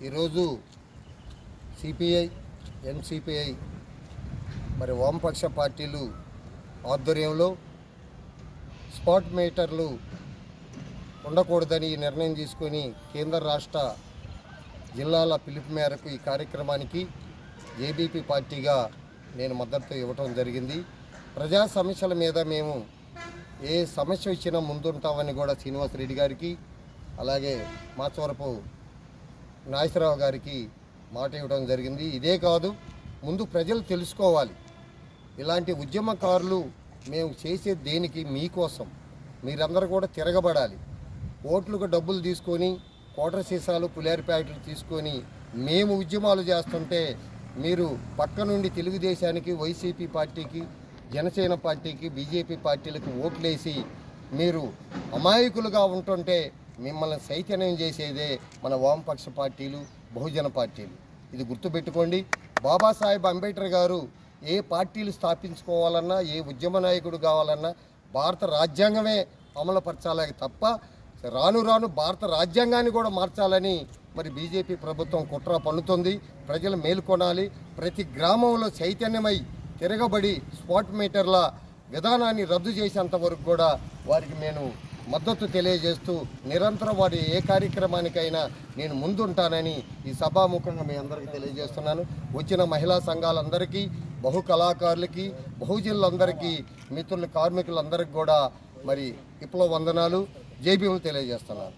ఈరోజు CPI NCPI మరి వామపక్ష పార్టీలు ఆధ్వర్యంలో స్పాట్ మీటర్లు ఉండకూడదని ఈ నిర్ణయం తీసుకొని కేంద్ర రాష్ట్ర జిల్లాల పిలుపు మేరకు ఈ కార్యక్రమానికి ఏబీపీ పార్టీగా నేను మద్దతు ఇవ్వటం జరిగింది. ప్రజా సమస్యల మీద మేము ఏ సమస్య ఇచ్చినా ముందుంటామని కూడా శ్రీనివాసరెడ్డి గారికి అలాగే మాచవరపు నాగేశ్వరరావు గారికి మాట ఇవ్వడం జరిగింది. ఇదే కాదు ముందు ప్రజలు తెలుసుకోవాలి. ఇలాంటి ఉద్యమకారులు మేము చేసే దేనికి మీకోసం? మీరందరూ కూడా తిరగబడాలి. ఓట్లకు డబ్బులు తీసుకొని కోటర్ సీసాలు పులేరు ప్యాకెట్లు తీసుకొని మేము ఉద్యమాలు చేస్తుంటే మీరు పక్క నుండి తెలుగుదేశానికి వైసీపీ పార్టీకి జనసేన పార్టీకి బీజేపీ పార్టీలకు ఓట్లేసి మీరు అమాయకులుగా ఉంటుంటే మిమ్మల్ని చైతన్యం చేసేదే మన వామపక్ష పార్టీలు బహుజన పార్టీలు. ఇది గుర్తుపెట్టుకోండి. బాబాసాహెబ్ అంబేద్కర్ గారు ఏ పార్టీలు స్థాపించుకోవాలన్నా ఏ ఉద్యమ నాయకుడు కావాలన్నా భారత రాజ్యాంగమే అమలుపరచాలి తప్ప రాను రాను భారత రాజ్యాంగాన్ని కూడా మార్చాలని మరి బీజేపీ ప్రభుత్వం కుట్ర పన్నుతుంది. ప్రజలు మేల్కొనాలి ప్రతి గ్రామంలో చైతన్యమై తిరగబడి స్పాట్ మీటర్ల విధానాన్ని రద్దు చేసేంత వరకు కూడా వారికి నేను మద్దతు తెలియజేస్తూ నిరంతరం వారి ఏ కార్యక్రమానికైనా నేను ముందుంటానని ఈ సభాముఖంగా మీ అందరికీ తెలియజేస్తున్నాను. వచ్చిన మహిళా సంఘాలందరికీ బహు కళాకారులకి బహుజనులందరికీ మిత్రుల కార్మికులందరికీ కూడా మరి విప్లవ వందనాలు జైబీములు తెలియజేస్తున్నాను.